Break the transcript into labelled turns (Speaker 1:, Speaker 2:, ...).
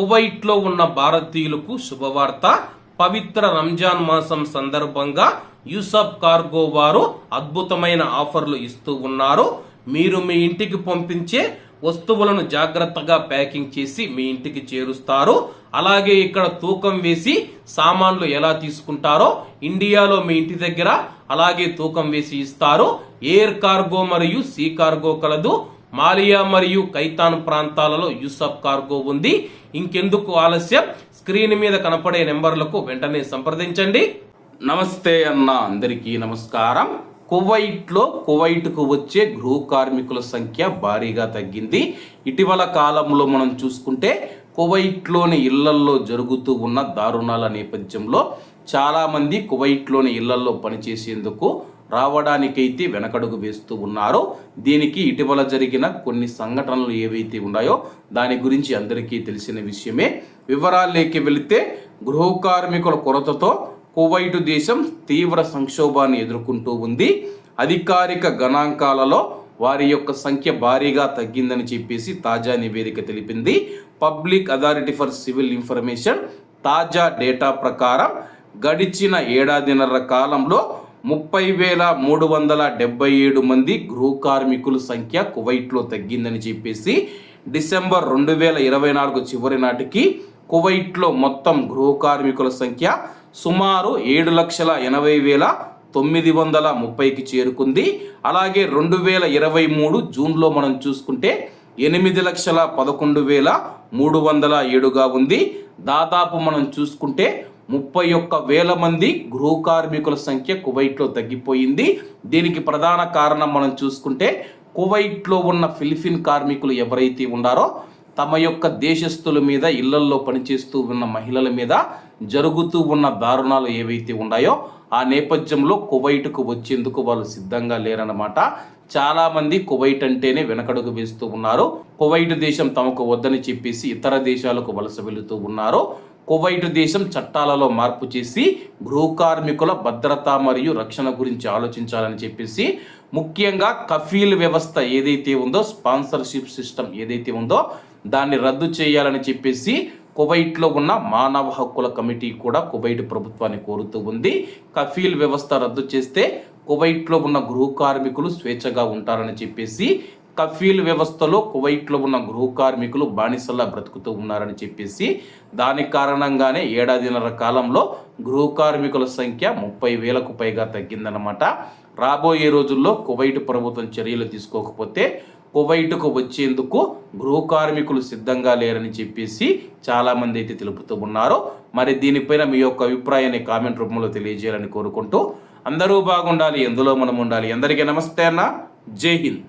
Speaker 1: కువైట్లో ఉన్న భారతీయులకు శుభవార్త. పవిత్ర రంజాన్ మాసం సందర్భంగా యూసఫ్ కార్గో వారు అద్భుతమైన ఆఫర్లు ఇస్తూ ఉన్నారు. మీరు మీ ఇంటికి పంపించే వస్తువులను జాగ్రత్తగా ప్యాకింగ్ చేసి మీ ఇంటికి చేరుస్తారు. అలాగే ఇక్కడ తూకం వేసి సామాన్లు ఎలా తీసుకుంటారో ఇండియాలో మీ ఇంటి దగ్గర అలాగే తూకం వేసి ఇస్తారు. ఎయిర్ కార్గో మరియు సీ కార్గో కలదు. మాలియా మరియు కైతాన్ ప్రాంతాలలో యూసఫ్ కార్గో ఉంది. ఇంకెందుకు ఆలస్యం? స్క్రీన్ మీద కనపడే నెంబర్లకు వెంటనే సంప్రదించండి. నమస్తే అన్న అందరికీ నమస్కారం. కువైట్లో కువైట్కు వచ్చే గృహ కార్మికుల సంఖ్య భారీగా తగ్గింది. ఇటీవల కాలంలో మనం చూసుకుంటే కువైట్లోని ఇళ్ళల్లో జరుగుతూ ఉన్న దారుణాల నేపథ్యంలో చాలామంది కువైట్లోని ఇళ్ళల్లో పనిచేసేందుకు రావడానికైతే వెనకడుగు వేస్తూ ఉన్నారో దీనికి ఇటీవల జరిగిన కొన్ని సంఘటనలు ఏవైతే ఉన్నాయో దాని గురించి అందరికీ తెలిసిన విషయమే. వివరాల్లోకి వెళితే గృహ కార్మికుల కొరతతో కువైటు దేశం తీవ్ర సంక్షోభాన్ని ఎదుర్కొంటూ ఉంది. అధికారిక గణాంకాలలో వారి యొక్క సంఖ్య భారీగా తగ్గిందని చెప్పేసి తాజా నివేదిక తెలిపింది. Public authority for civil information తాజా డేటా ప్రకారం గడిచిన ఏడాదిన్నర కాలంలో ముప్పై వేల మూడు వందల డెబ్బై ఏడు మంది గృహ కార్మికుల సంఖ్య కువైట్లో తగ్గిందని చెప్పేసి డిసెంబర్ రెండు వేల ఇరవై నాలుగు చివరి నాటికి కువైట్లో మొత్తం గృహ కార్మికుల సంఖ్య సుమారు ఏడు లక్షల ఎనభై వేల తొమ్మిది వందల ముప్పైకి చేరుకుంది. అలాగే రెండు వేల ఇరవై మూడు జూన్లో మనం చూసుకుంటే ఎనిమిది లక్షల పదకొండు వేల మూడు వందల ఏడుగా ఉంది. దాదాపు మనం చూసుకుంటే ముప్పై ఒక్క వేల మంది గృహ కార్మికుల సంఖ్య కువైట్లో తగ్గిపోయింది. దీనికి ప్రధాన కారణం మనం చూసుకుంటే కువైట్లో ఉన్న ఫిలిపిన్ కార్మికులు ఎవరైతే ఉన్నారో తమ యొక్క దేశస్తుల మీద ఇళ్ళల్లో పనిచేస్తూ ఉన్న మహిళల మీద జరుగుతూ ఉన్న దారుణాలు ఏవైతే ఉన్నాయో ఆ నేపథ్యంలో కువైట్కు వచ్చేందుకు వాళ్ళు సిద్ధంగా లేరన్నమాట. చాలామంది కువైట్ అంటేనే వెనకడుగు వేస్తూ ఉన్నారు. కువైట్ దేశం తమకు వద్దని చెప్పేసి ఇతర దేశాలకు వలస వెళుతూ ఉన్నారు. కువైట్ దేశం చట్టాలలో మార్పు చేసి గృహ కార్మికుల భద్రత మరియు రక్షణ గురించి ఆలోచించాలని చెప్పేసి ముఖ్యంగా కఫీల్ వ్యవస్థ ఏదైతే ఉందో స్పాన్సర్షిప్ సిస్టమ్ ఏదైతే ఉందో దాన్ని రద్దు చేయాలని చెప్పేసి కువైట్లో ఉన్న మానవ హక్కుల కమిటీ కూడా కువైట్ ప్రభుత్వాన్ని కోరుతూ ఉంది. కఫీల్ వ్యవస్థ రద్దు చేస్తే కువైట్లో ఉన్న గృహ కార్మికులు స్వేచ్ఛగా ఉంటారని చెప్పేసి కఫీల్ వ్యవస్థలో కువైట్లో ఉన్న గృహ కార్మికులు బానిసల్లా బ్రతుకుతూ ఉన్నారని చెప్పేసి దాని కారణంగానే ఏడాదిన్నర కాలంలో గృహ కార్మికుల సంఖ్య ముప్పై వేలకు పైగా తగ్గిందన్నమాట. రాబోయే రోజుల్లో కువైట్ ప్రభుత్వం చర్యలు తీసుకోకపోతే కువైట్కు వచ్చేందుకు గృహ కార్మికులు సిద్ధంగా లేరని చెప్పేసి చాలామంది అయితే తెలుపుతూ ఉన్నారు. మరి దీనిపైన మీ యొక్క అభిప్రాయాన్ని కామెంట్ రూపంలో తెలియజేయాలని కోరుకుంటూ అందరూ బాగుండాలి ఎందులో మనం ఉండాలి. అందరికీ నమస్తే అన్న. జై హింద్.